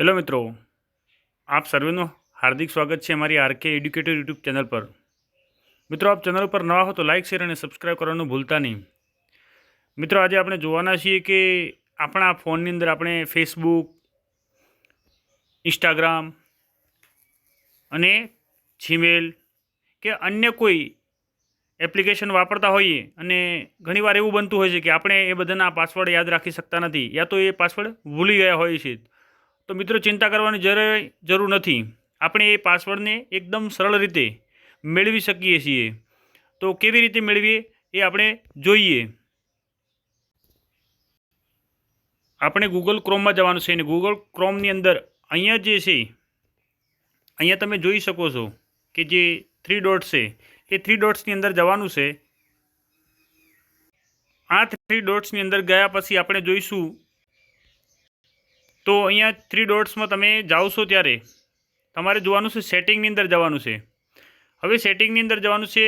Hello મિત્રો, આપ સર્વેનું હાર્દિક સ્વાગત છે અમારી આરકે એડ્યુકેટર યુટ્યુબ ચેનલ પર. મિત્રો, આપ ચેનલ પર નવા હો તો લાઇક શેર અને સબસ્ક્રાઈબ કરવાનું ભૂલતા નહીં. મિત્રો, આજે આપણે જોવાના છીએ કે આપણા ફોનની અંદર આપણે ફેસબુક ઇન્સ્ટાગ્રામ અને જીમેલ કે અન્ય કોઈ એપ્લિકેશન વાપરતા હોઈએ અને ઘણીવાર એવું બનતું હોય છે કે આપણે એ બધાના પાસવર્ડ યાદ રાખી શકતા નથી, યા તો એ પાસવર્ડ ભૂલી ગયા હોઈએ છીએ તો મિત્રો ચિંતા કરવાની જરૂર નથી. આપણે એ પાસવર્ડને એકદમ સરળ રીતે મેળવી શકીએ છીએ. તો કેવી રીતે મેળવીએ? એ આપણે જોઈએ. આપણે ગૂગલ ક્રોમમાં જવાનું છે અને ગૂગલ ક્રોમની અંદર અહીંયા જે છે, અહીંયા તમે જોઈ શકો છો કે જે થ્રી ડોટ છે, એ થ્રી ડોટ્સની અંદર જવાનું છે. આ થ્રી ડોટ્સની અંદર ગયા પછી આપણે જોઈશું તો અહીંયા થ્રી ડોટ્સમાં તમે જાઓ ત્યારે, તમારે જોવાનું છે સેટિંગની અંદર જવાનું છે. હવે સેટિંગની અંદર જવાનું છે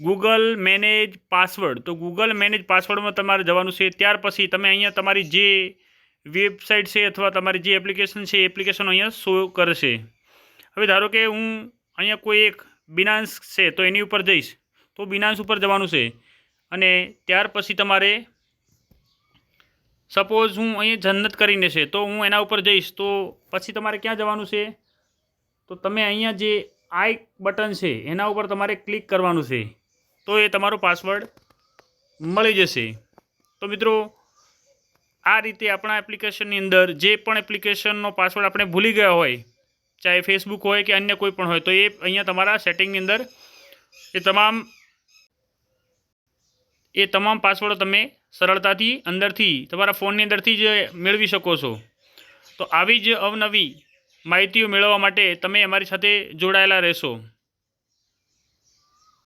ગૂગલ મેનેજ પાસવર્ડ તો ગૂગલ મેનેજ પાસવર્ડમાં તમારે જવાનું છે, ત્યાર પછી તમે અહીંયા તમારી જે વેબસાઇટ છે અથવા તમારી જે એપ્લિકેશન છે એપ્લિકેશન અહીંયા શો કરશે. હવે ધારો કે હું અહીંયા કોઈ એક બિનાન્સ છે, તો એની ઉપર જઈશ. તો બિનાન્સ ઉપર જવાનું છે. અને ત્યાર પછી તમારે સપોઝ હું અહીં જન્નત કરીને છે, તો હું એના ઉપર જઈશ, તો પછી તમારે ક્યાં જવાનું છે? તો તમે અહીંયા જે આઈ બટન છે, એના ઉપર તમારે ક્લિક કરવાનું છે, તો એ તમારો પાસવર્ડ મળી જશે. તો મિત્રો, આ રીતે આપણા એપ્લિકેશનની અંદર જે પણ એપ્લિકેશનનો પાસવર્ડ આપણે ભૂલી ગયા હોય, ચાહે ફેસબુક હોય કે અન્ય કોઈ પણ હોય, તો એ અહીંયા તમારા સેટિંગની અંદર એ તમામ એ તમામ પાસવર્ડ તમે સરળતાથી અંદરથી તમારા ફોનની અંદરથી જ મેળવી શકો છો. તો આવી જ અવનવી માહિતીઓ મેળવવા માટે તમે અમારી સાથે જોડાયેલા રહેશો.